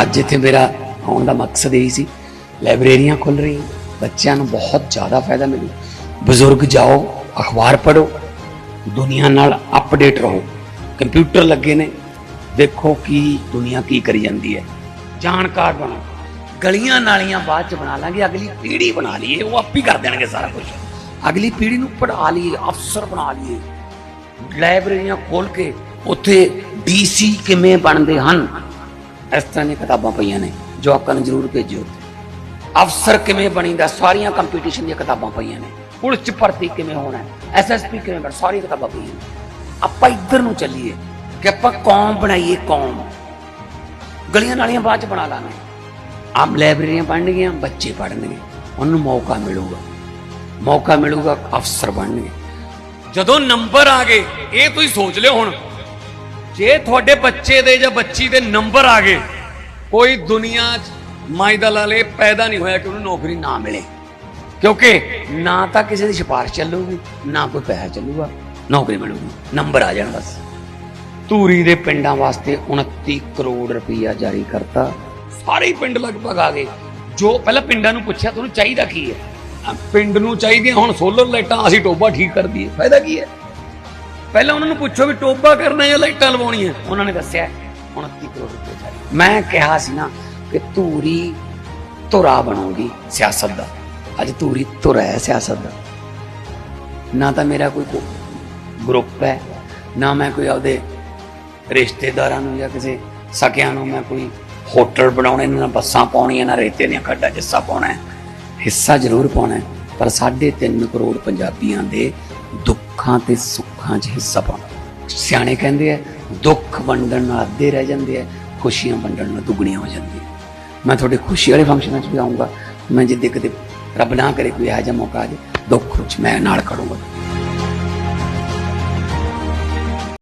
ਅੱਜ ਇੱਥੇ ਮੇਰਾ ਆਉਣ ਦਾ ਮਕਸਦ ਇਹੀ ਸੀ। ਲਾਇਬ੍ਰੇਰੀਆਂ ਖੁੱਲ ਰਹੀਆਂ, ਬੱਚਿਆਂ ਨੂੰ ਬਹੁਤ ਜ਼ਿਆਦਾ ਫਾਇਦਾ ਮਿਲੂ ਬਜ਼ੁਰਗ ਜਾਓ, ਅਖਬਾਰ ਪੜ੍ਹੋ, ਦੁਨੀਆ ਨਾਲ ਅਪਡੇਟ ਰਹੋ। ਕੰਪਿਊਟਰ ਲੱਗੇ ਨੇ, ਦੇਖੋ ਕੀ ਦੁਨੀਆ ਕੀ ਕਰੀ ਜਾਂਦੀ ਹੈ। ਜਾਣਕਾਰ ਬਣੋ, ਗਲੀਆਂ ਨਾਲੀਆਂ ਬਾਅਦ ਚ ਬਣਾ ਲਾਂਗੇ, ਅਗਲੀ ਪੀੜ੍ਹੀ ਬਣਾ ਲਈਏ, ਉਹ ਆਪ ਹੀ ਕਰ ਦੇਣਗੇ ਸਾਰਾ ਕੁਝ ਅਗਲੀ ਪੀੜ੍ਹੀ ਨੂੰ ਪੜ੍ਹਾ ਲਈਏ, ਅਫਸਰ ਬਣਾ ਲਈਏ। ਲਾਇਬ੍ਰੇਰੀਆਂ ਖੋਲ ਕੇ ਉੱਥੇ ਡੀਸੀ ਕਿਵੇਂ ਬਣਦੇ ਹਨ? ਇਸ ਤਰ੍ਹਾਂ ਦੀਆਂ ਕਿਤਾਬਾਂ ਪਈਆਂ ਨੇ ਜੋ ਆਪਾਂ ਨੂੰ ਜ਼ਰੂਰ ਭੇਜਿਓ। ਅਫਸਰ ਕਿਵੇਂ ਬਣੀਦਾ, ਸਾਰੀਆਂ ਕੰਪੀਟੀਸ਼ਨ ਦੀਆਂ ਕਿਤਾਬਾਂ ਪਈਆਂ ਨੇ। ਪੁਲਿਸ ਚ ਭਰਤੀ ਕਿਵੇਂ ਹੋਣਾ ਐਸਐਸਪੀ ਕਿਵੇਂ ਬਣ, ਸਾਰੀਆਂ ਕਿਤਾਬਾਂ ਪਈਆਂ ਨੇ। ਆਪਾਂ ਇੱਧਰ ਨੂੰ ਚੱਲੀਏ ਕਿ ਆਪਾਂ ਕੌਮ ਬਣਾਈਏ, ਕੌਮ। ਗਲੀਆਂ ਨਾਲੀਆਂ ਬਾਅਦ ਚ ਬਣਾ ਲਾਂਗੇ। ਆਮ ਲਾਇਬ੍ਰੇਰੀਆਂ ਬਣਨਗੀਆਂ, ਬੱਚੇ ਪੜ੍ਹਨਗੇ, ਉਹਨੂੰ ਮੌਕਾ ਮਿਲੂਗਾ। ਮੌਕਾ ਮਿਲੂਗਾ, ਅਫਸਰ ਬਣਨਗੇ। ਜਦੋਂ ਨੰਬਰ ਆ ਗਏ, ਇਹ ਤੁਸੀਂ ਸੋਚ ਲਿਓ ਹੁਣ ਜੇ ਤੁਹਾਡੇ ਬੱਚੇ ਦੇ ਜਾਂ ਬੱਚੀ ਦੇ ਨੰਬਰ ਆ ਗਏ, ਕੋਈ ਦੁਨੀਆ 'ਚ ਮਾਇਦਾ ਲਾਲੇ ਪੈਦਾ ਨਹੀਂ ਹੋਇਆ ਕਿ ਉਹਨੂੰ ਨੌਕਰੀ ਨਾ ਮਿਲੇ। ਕਿਉਂਕਿ ਨਾ ਤਾਂ ਕਿਸੇ ਦੀ ਸਿਫਾਰਿਸ਼ ਚੱਲੂਗੀ, ਨਾ ਕੋਈ ਪੈਸਾ ਚੱਲੂਗਾ, ਨੌਕਰੀ ਮਿਲੂਗੀ, ਨੰਬਰ ਆ ਜਾਣ ਬਸ। ਧੂਰੀ ਦੇ ਪਿੰਡਾਂ ਵਾਸਤੇ 29 ਕਰੋੜ ਰੁਪਈਆ ਜਾਰੀ ਕਰਤਾ। ਸਾਰੇ ਪਿੰਡ ਲਗਭਗ ਆ ਗਏ। ਜੋ ਪਹਿਲਾਂ ਪਿੰਡਾਂ ਨੂੰ ਪੁੱਛਿਆ, ਤੁਹਾਨੂੰ ਚਾਹੀਦਾ ਕੀ ਹੈ? ਪਿੰਡ ਨੂੰ ਚਾਹੀਦੀਆਂ ਹੁਣ ਸੋਲਰ ਲਾਈਟਾਂ, ਅਸੀਂ ਟੋਬਾ ਠੀਕ ਕਰ ਦਈਏ। ਫਾਇਦਾ ਕੀ ਹੈ? ਪਹਿਲਾਂ ਉਹਨਾਂ ਨੂੰ ਪੁੱਛੋ ਵੀ ਟੋਬਾ ਕਰਨਾ ਜਾਂ ਲਾਈਟਾਂ ਲਵਾਉਣੀਆਂ। ਉਹਨਾਂ ਨੇ ਦੱਸਿਆ 29 ਕਰੋੜ ਰੁਪਏ ਜਾਰੀ ਮੈਂ ਕਿਹਾ ਸੀ ਨਾ ਕਿ ਧੂਰੀ ਧੁਰਾ ਬਣੂਗੀ ਸਿਆਸਤ ਦਾ। ਅੱਜ ਧੂਰੀ ਧੁਰਾ ਹੈ ਸਿਆਸਤ ਦਾ। ਨਾ ਤਾਂ ਮੇਰਾ ਕੋਈ ਗਰੁੱਪ ਹੈ ਨਾ ਮੈਂ ਕੋਈ ਆਪਦੇ ਰਿਸ਼ਤੇਦਾਰਾਂ ਨੂੰ ਜਾਂ ਕਿਸੇ ਸਕਿਆਂ ਨੂੰ ਮੈਂ ਕੋਈ ਹੋਟਲ ਬਣਾਉਣੇ ਨਾ ਬੱਸਾਂ ਪਾਉਣੀਆਂ ਨਾ ਰੇਤੇ ਦੀਆਂ ਖੱਡਾਂ 'ਚ ਹਿੱਸਾ ਪਾਉਣਾ ਹੈ। ਹਿੱਸਾ ਜ਼ਰੂਰ ਪਾਉਣਾ ਹੈ, ਪਰ 3.5 ਕਰੋੜ ਪੰਜਾਬੀਆਂ ਦੇ ਦੁੱਖਾਂ ਤੇ ਸੁੱਖਾਂ 'ਚ ਹਿੱਸਾ ਪਾਉਣਾ। ਸਿਆਣੇ ਕਹਿੰਦੇ ਆ, ਦੁੱਖ ਵੰਡਣ ਨਾਲ ਅੱਧੇ ਰਹਿ ਜਾਂਦੇ ਆ, ਖੁਸ਼ੀਆਂ ਵੰਡਣ ਨਾਲ ਦੁੱਗਣੀਆਂ ਹੋ ਜਾਂਦੀਆਂ। ਮੈਂ ਤੁਹਾਡੇ ਖੁਸ਼ੀ ਵਾਲੇ ਫੰਕਸ਼ਨਾਂ 'ਚ ਵੀ ਆਉਂਗਾ ਮੈਂ ਜਿੱਦੇ ਕਿਤੇ ਰੱਬ ਨਾ ਕਰੇ ਕੋਈ ਇਹੋ ਜਿਹਾ ਮੌਕਾ ਆ ਜਾਏ, ਦੁੱਖ ਵਿੱਚ ਮੈਂ ਨਾਲ ਖੜੂੰਗਾ।